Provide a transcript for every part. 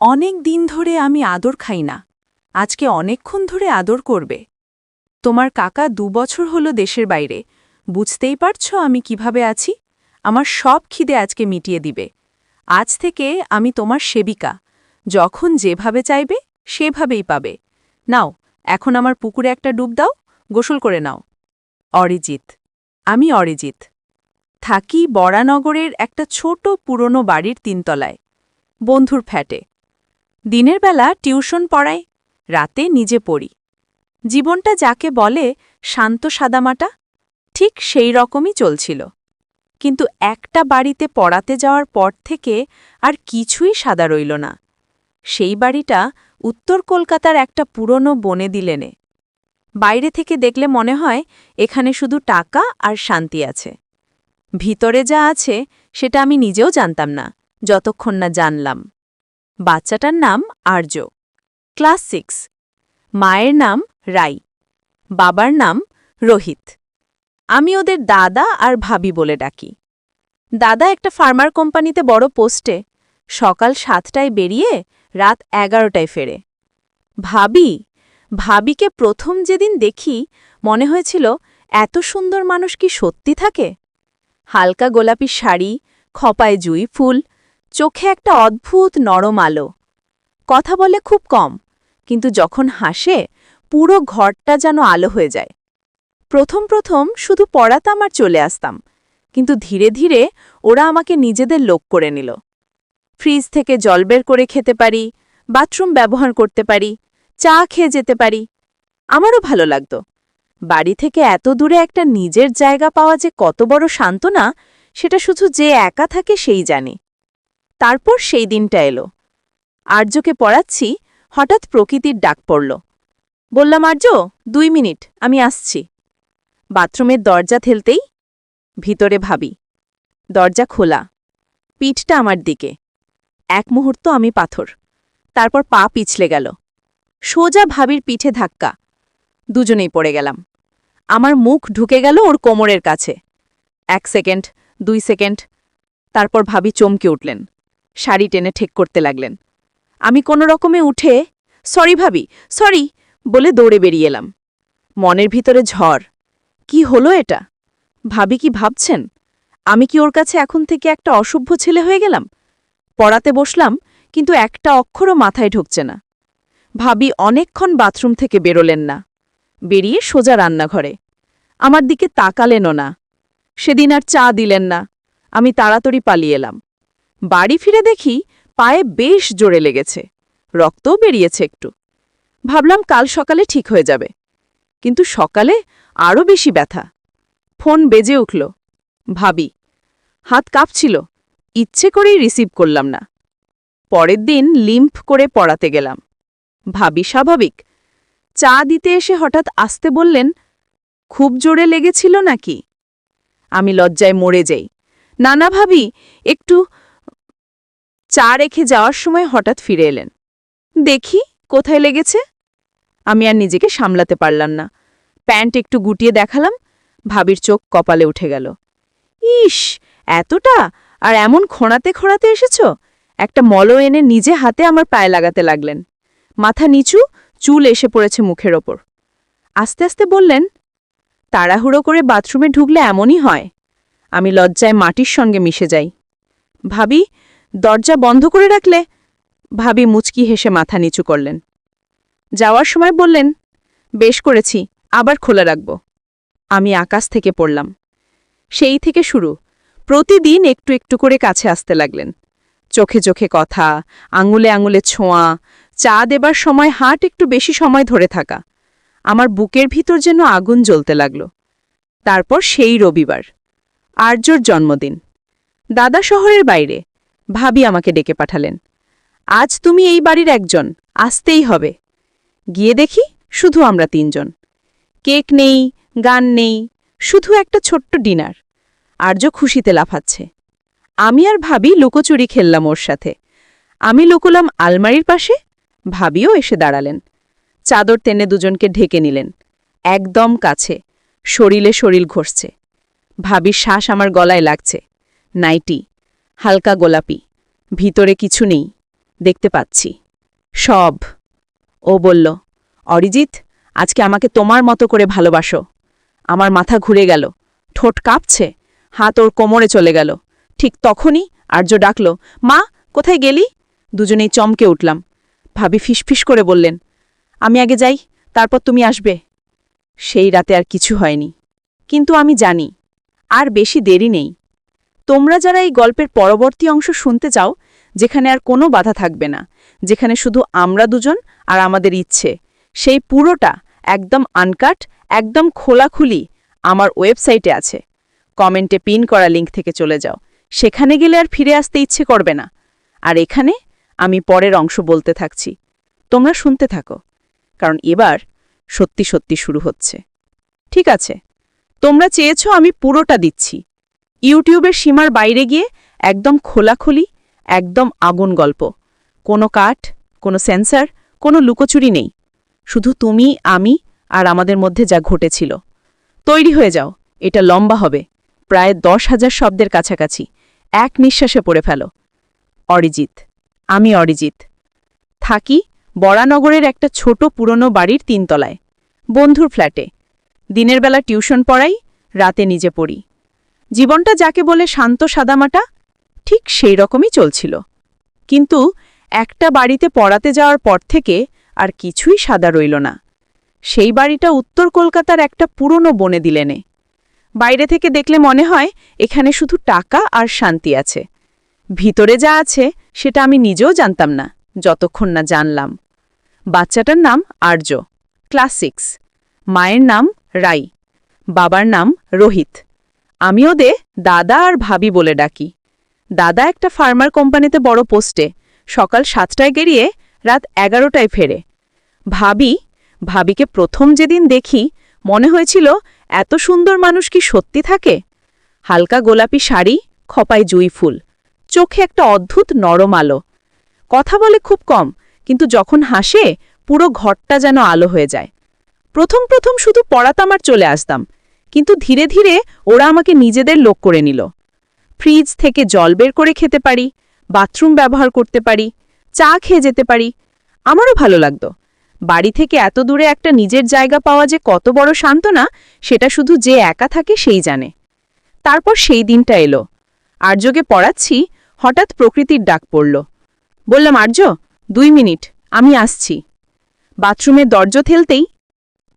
অনেক দিন ধরে আমি আদর খাই না। আজকে অনেকক্ষণ ধরে আদর করবে। তোমার কাকা দুবছর হলো দেশের বাইরে। বুঝতেই পারছ আমি কীভাবে আছি? আমার সব খিদে আজকে মিটিয়ে দিবে। আজ থেকে আমি তোমার সেবিকা। যখন যেভাবে চাইবে, সেভাবেই পাবে। নাও, এখন আমার পুকুরে একটা ডুব দাও, গোসল করে নাও। অরিজিৎ। আমি অরিজিৎ। থাকি বরানগরের একটা ছোট পুরনো বাড়ির তিনতলায়। বন্ধুর ফ্যাটে দিনের বেলা টিউশন পড়াই রাতে নিজে পড়ি। জীবনটা যাকে বলে শান্ত সাদামাটা, ঠিক সেই রকমই চলছিল। কিন্তু একটা বাড়িতে পড়াতে যাওয়ার পর থেকে আর কিছুই সাদা রইল না। সেই বাড়িটা উত্তর কলকাতার একটা পুরনো বনে দিলেনে। বাইরে থেকে দেখলে মনে হয় এখানে শুধু টাকা আর শান্তি আছে। ভিতরে যা আছে সেটা আমি নিজেও জানতাম না, যতক্ষণ না জানলাম। বাচ্চাটার নাম আর্য ক্লাস সিক্স। মায়ের নাম রাই। বাবার নাম রোহিত। আমি ওদের দাদা আর ভাবি বলে ডাকি। দাদা একটা ফার্মার কোম্পানিতে বড় পোস্টে সকাল সাতটায় বেরিয়ে রাত এগারোটায় ফেরে। ভাবি, ভাবিকে প্রথম যেদিন দেখি মনে হয়েছিল এত সুন্দর মানুষ কি সত্যি থাকে? হালকা গোলাপি শাড়ি, খপায় জুই ফুল চোখে একটা অদ্ভুত নরম আলো। কথা বলে খুব কম, কিন্তু যখন হাসে, পুরো ঘরটা যেন আলো হয়ে যায়। প্রথম প্রথম শুধু পড়াতাম আর চলে আসতাম, কিন্তু ধীরে ধীরে ওরা আমাকে নিজেদের লোক করে নিল। ফ্রিজ থেকে জল বের করে খেতে পারি, বাথরুম ব্যবহার করতে পারি, চা খেয়ে যেতে পারি। আমারও ভালো লাগত। বাড়ি থেকে এত দূরে একটা নিজের জায়গা পাওয়া যে কত বড় সান্ত্বনা, সেটা শুধু যে একা থাকে সেই জানে। তারপর সেই দিনটা এলো। আর্যকে পড়াচ্ছি, হঠাৎ প্রকৃতির ডাক পড়ল। বললাম, আর্য, দুই মিনিট, আমি আসছি। বাথরুমের দরজা ঠেলতেই ভিতরে ভাবি, দরজা খোলা, পিঠটা আমার দিকে। এক মুহূর্ত আমি পাথর, তারপর পা পিছলে গেল। সোজা ভাবির পিঠে ধাক্কা, দুজনেই পড়ে গেলাম। আমার মুখ ঢুকে গেল ওর কোমরের কাছে। এক সেকেন্ড, দুই সেকেন্ড, তারপর ভাবি চমকে উঠলেন। শাড়ি টেনে ঠেক করতে লাগলেন। আমি কোনো রকমে উঠে, সরি ভাবি, সরি, বলে দৌড়ে বেরিয়ে এলাম। মনের ভিতরে ঝড়, কি হলো এটা? ভাবি কি ভাবছেন? আমি কি ওর কাছে এখন থেকে একটা অসভ্য ছেলে হয়ে গেলাম? পড়াতে বসলাম, কিন্তু একটা অক্ষরও মাথায় ঢুকছে না। ভাবি অনেকক্ষণ বাথরুম থেকে বেরোলেন না। বেরিয়ে সোজা রান্নাঘরে। আমার দিকে তাকালেনও না। সেদিন আর চা দিলেন না। আমি তাড়াতাড়ি পালিয়ে এলাম। বাড়ি ফিরে দেখি পায়ে বেশ জোরে লেগেছে। রক্তও বেরিয়েছে একটু। ভাবলাম কাল সকালে ঠিক হয়ে যাবে। কিন্তু সকালে আরও বেশি ব্যথা। ফোন বেজে উঠল। ভাবি, হাত কাঁপছিল। ইচ্ছে করেই রিসিভ করলাম না। পরের দিন লিম্ফ করে পড়াতে গেলাম। ভাবি স্বাভাবিক। চা দিতে এসে হঠাৎ আসতে বললেন, খুব জোরে লেগেছিল নাকি? আমি লজ্জায় মরে যাই। নানা ভাবি, একটু চা রেখে যাওয়ার সময় হঠাৎ ফিরে এলেন। দেখি, কোথায় লেগেছে? আমি আর নিজেকে সামলাতে পারলাম না। প্যান্ট একটু গুটিয়ে দেখালাম, ভাবির চোখ কপালে উঠে গেল। ইস, এতটা? আর এমন খোঁড়াতে খোঁড়াতে এসেছ? একটা মল এনে নিজে হাতে আমার পায়ে লাগাতে লাগলেন। মাথা নিচু, চুল এসে পড়েছে মুখের ওপর। আস্তে আস্তে বললেন, তাড়াহুড়ো করে বাথরুমে ঢুকলে এমনই হয়। আমি লজ্জায় মাটির সঙ্গে মিশে যাই। ভাবি দরজা বন্ধ করে রাখলে? ভাবি মুচকি হেসে মাথা নিচু করলেন। যাওয়ার সময় বললেন, বেশ করেছি, আবার খোলা রাখব। আমি আকাশ থেকে পড়লাম। সেই থেকে শুরু। প্রতিদিন একটু একটু করে কাছে আসতে লাগলেন। চোখে চোখে কথা, আঙুলে আঙুলে ছোঁয়া, চা দেবার সময় হাট একটু বেশি সময় ধরে থাকা। আমার বুকের ভিতর যেন আগুন জ্বলতে লাগল। তারপর সেই রবিবার, আর্যর জন্মদিন। দাদা শহরের বাইরে ভাবি আমাকে ডেকে পাঠালেন। আজ তুমি এই বাড়ির একজন, আসতেই হবে। গিয়ে দেখি শুধু আমরা তিনজন। কেক নেই, গান নেই, শুধু একটা ছোট্ট ডিনার। আর্য খুশিতে লাফাচ্ছে। আমি আর ভাবি লুকোচুরি খেললাম ওর সাথে। আমি লুকোলাম আলমারির পাশে, ভাবিও এসে দাঁড়ালেন। চাদর টেনে দুজনকে ঢেকে নিলেন। একদম কাছে শরীরে শরীর ঘষছে। ভাবির শ্বাস আমার গলায় লাগছে। নাইটি হালকা গোলাপি। ভিতরে কিছু নেই। দেখতে পাচ্ছি। সব। ও বলল, অরিজিৎ, আজকে আমাকে তোমার মতো করে ভালোবাসো। আমার মাথা ঘুরে গেল। ঠোঁট কাঁপছে। হাত ওর কোমরে চলে গেল। ঠিক তখনই আর্য ডাকল, মা, কোথায় গেলি? দুজনেই চমকে উঠলাম। ভাবি ফিসফিস করে বললেন, আমি আগে যাই, তারপর তুমি আসবে। সেই রাতে আর কিছু হয়নি। কিন্তু আমি জানি, আর বেশি দেরি নেই। তোমরা যারা এই গল্পের পরবর্তী অংশ শুনতে চাও, যেখানে আর কোনো বাধা থাকবে না, যেখানে শুধু আমরা দুজন আর আমাদের ইচ্ছে, সেই পুরোটা একদম আনকাট, একদম খোলাখুলি আমার ওয়েবসাইটে আছে। কমেন্টে পিন করা লিঙ্ক থেকে চলে যাও। সেখানে গেলে আর ফিরে আসতে ইচ্ছে করবে না। আর এখানে আমি পরের অংশ বলতে থাকছি। তোমরা শুনতে থাকো, কারণ এবার সত্যি সত্যি শুরু হচ্ছে। ঠিক আছে, তোমরা চেয়েছো আমি পুরোটা দিচ্ছি। ইউটিউবের সীমার বাইরে গিয়ে একদম খোলাখুলি, একদম আগুন গল্প। কোনো কাঠ, কোনো সেন্সার, কোনো লুকোচুরি নেই। শুধু তুমি, আমি আর আমাদের মধ্যে যা ঘটেছিল। তৈরি হয়ে যাও, এটা লম্বা হবে। প্রায় দশ হাজার শব্দের কাছাকাছি। এক নিঃশ্বাসে পড়ে ফেল। অরিজিৎ। আমি অরিজিৎ। থাকি বরানগরের একটা ছোট পুরনো বাড়ির তিনতলায়। বন্ধুর ফ্ল্যাটে। দিনের বেলা টিউশন পড়াই, রাতে নিজে পড়ি। জীবনটা যাকে বলে শান্ত সাদামাটা, ঠিক সেই রকমই চলছিল। কিন্তু একটা বাড়িতে পড়াতে যাওয়ার পর থেকে আর কিছুই সাদা রইল না। সেই বাড়িটা উত্তর কলকাতার একটা পুরনো বনে দিলেনে বাইরে থেকে দেখলে মনে হয় এখানে শুধু টাকা আর শান্তি আছে। ভিতরে যা আছে সেটা আমি নিজেও জানতাম না, যতক্ষণ না জানলাম। বাচ্চাটার নাম আর্য ক্লাস সিক্স মায়ের নাম রাই, বাবার নাম রোহিত। আমি ওদে দাদা আর ভাবি বলে ডাকি। দাদা একটা ফার্মার কোম্পানিতে বড় পোস্টে, সকাল সাতটায় গেরিয়ে রাত এগারোটায় ফেরে। ভাবি, ভাবিকে প্রথম যেদিন দেখি, মনে হয়েছিল এত সুন্দর মানুষ কি সত্যি থাকে? হালকা গোলাপি শাড়ি, খপায় জুই ফুল, চোখে একটা অদ্ভুত নরম আলো। কথা বলে খুব কম, কিন্তু যখন হাসে, পুরো ঘরটা যেন আলো হয়ে যায়। প্রথম প্রথম শুধু পড়াতাম আর চলে আসতাম কিন্তু ধীরে ধীরে ওরা আমাকে নিজেদের লোক করে নিল। ফ্রিজ থেকে জল বের করে খেতে পারি, বাথরুম ব্যবহার করতে পারি, চা খেয়ে যেতে পারি, আমারও ভালো লাগতো। বাড়ি থেকে এত দূরে একটা নিজের জায়গা পাওয়া যে কত বড় সান্ত্বনা, সেটা শুধু যে একা থাকে সেই জানে। তারপর সেই দিনটা এলো। আর্যকে পড়াচ্ছি, হঠাৎ প্রকৃতির ডাক পড়ল। বললাম, আর্য, দুই মিনিট, আমি আসছি। বাথরুমের দরজা ঠেলতেই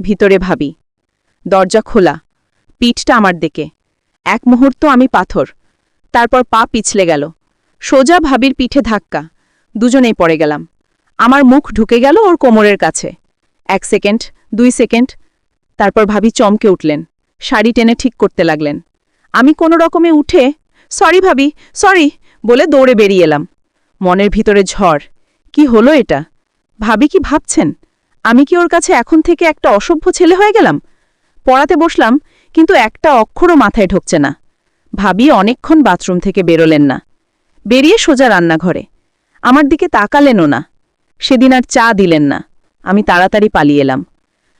ভিতরে ভাবি। দরজা খোলা। পিঠটা আমার দিকে। এক মুহূর্ত আমি পাথর। তারপর পা পিছলে গেল। সোজা ভাবির পিঠে ধাক্কা। দুজনেই পড়ে গেলাম। আমার মুখ ঢুকে গেল ওর কোমরের কাছে। এক সেকেন্ড, দুই সেকেন্ড। তারপর ভাবি চমকে উঠলেন। শাড়ি টেনে ঠিক করতে লাগলেন। আমি কোনো রকমে উঠে, সরি ভাবি, সরি বলে দৌড়ে বেরিয়ে এলাম। মনের ভিতরে ঝড়। কি হলো এটা? ভাবি কি ভাবছেন? আমি কি ওর কাছে এখন থেকে একটা অসভ্য ছেলে হয়ে গেলাম? পড়াতে বসলাম কিন্তু একটা অক্ষরও মাথায় ঢুকছে না। ভাবি অনেকক্ষণ বাথরুম থেকে বেরোলেন না। বেরিয়ে সোজা রান্নাঘরে। আমার দিকে তাকালেনও না। সেদিন আর চা দিলেন না। আমি তাড়াতাড়ি পালিয়ে এলাম।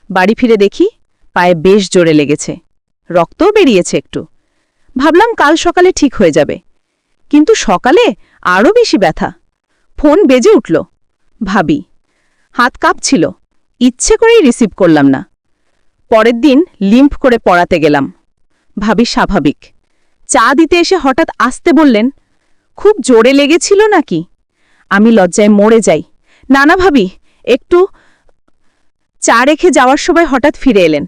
বাড়ি ফিরে দেখি পায়ে বেশ জোরে লেগেছে। রক্তও বেরিয়েছে একটু। ভাবলাম কাল সকালে ঠিক হয়ে যাবে। কিন্তু সকালে আরও বেশি ব্যথা। ফোন বেজে উঠল। ভাবি, হাত কাঁপছিল। ইচ্ছে করেই রিসিভ করলাম না। পরের দিন লিম্প করে পড়াতে গেলাম। ভাবি স্বাভাবিক। চা দিতে এসে হঠাৎ আসতে বললেন, খুব জোরে লেগেছিল নাকি? আমি লজ্জায় মরে যাই। নানা ভাবি, একটু চা রেখে যাওয়ার সময় হঠাৎ ফিরে এলেন।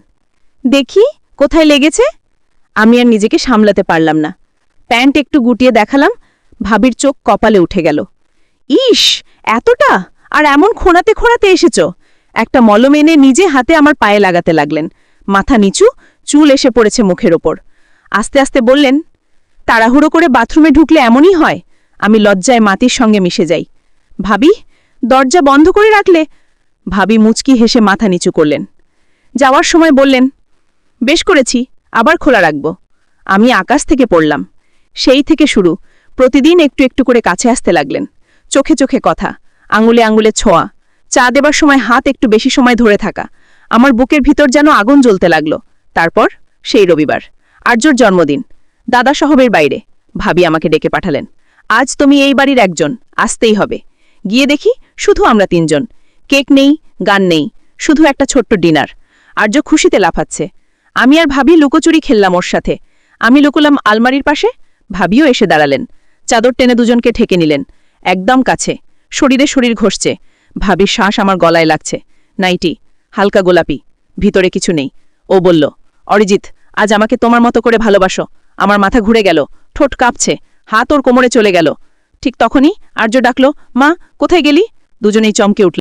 দেখি, কোথায় লেগেছে? আমি আর নিজেকে সামলাতে পারলাম না। প্যান্ট একটু গুটিয়ে দেখালাম, ভাবির চোখ কপালে উঠে গেল। ইস, এতটা? আর এমন খোঁড়াতে খোঁড়াতে এসেছ? একটা মলম এনে নিজে হাতে আমার পায়ে লাগাতে লাগলেন। মাথা নিচু, চুল এসে পড়েছে মুখের ওপর। আস্তে আস্তে বললেন, তাড়াহুড়ো করে বাথরুমে ঢুকলে এমনই হয়। আমি লজ্জায় মাটির সঙ্গে মিশে যাই। ভাবি, দরজা বন্ধ করে রাখলে? ভাবি মুচকি হেসে মাথা নিচু করলেন। যাওয়ার সময় বললেন, বেশ করেছি, আবার খোলা রাখব। আমি আকাশ থেকে পড়লাম। সেই থেকে শুরু। প্রতিদিন একটু একটু করে কাছে আসতে লাগলেন। চোখে চোখে কথা, আঙুলে আঙুলে ছোঁয়া। চা দেবার সময় হাত একটু বেশি সময় ধরে থাকা। আমার বুকের ভিতর যেন আগুন জ্বলতে লাগল। তারপর সেই রবিবার, আর্যর জন্মদিন। দাদা সহবের বাইরে, ভাবি আমাকে ডেকে পাঠালেন। আজ তুমি এই বাড়ির একজন, আসতেই হবে। গিয়ে দেখি শুধু আমরা তিনজন। কেক নেই, গান নেই, শুধু একটা ছোট্ট ডিনার। আর্য খুশিতে লাফাচ্ছে। আমি আর ভাবি লুকোচুরি খেললাম ওর সাথে। আমি লুকোলাম আলমারির পাশে, ভাবিও এসে দাঁড়ালেন। চাদর টেনে দুজনকে ঠেকে নিলেন। একদম কাছে। শরীরে শরীর ঘষছে। ভাবির শ্বাস আমার গলায় লাগছে। নাইটি, হালকা গোলাপি, ভিতরে কিছু নেই। ও বলল, অরিজিৎ, আজ আমাকে তোমার মতো করে ভালোবাসো। আমার মাথা ঘুরে গেল, ঠোঁট কাঁপছে, হাত ওর কোমরে চলে গেল। ঠিক তখনই আর্য ডাকল, মা, কোথায় গেলি? দুজনেই চমকে উঠল।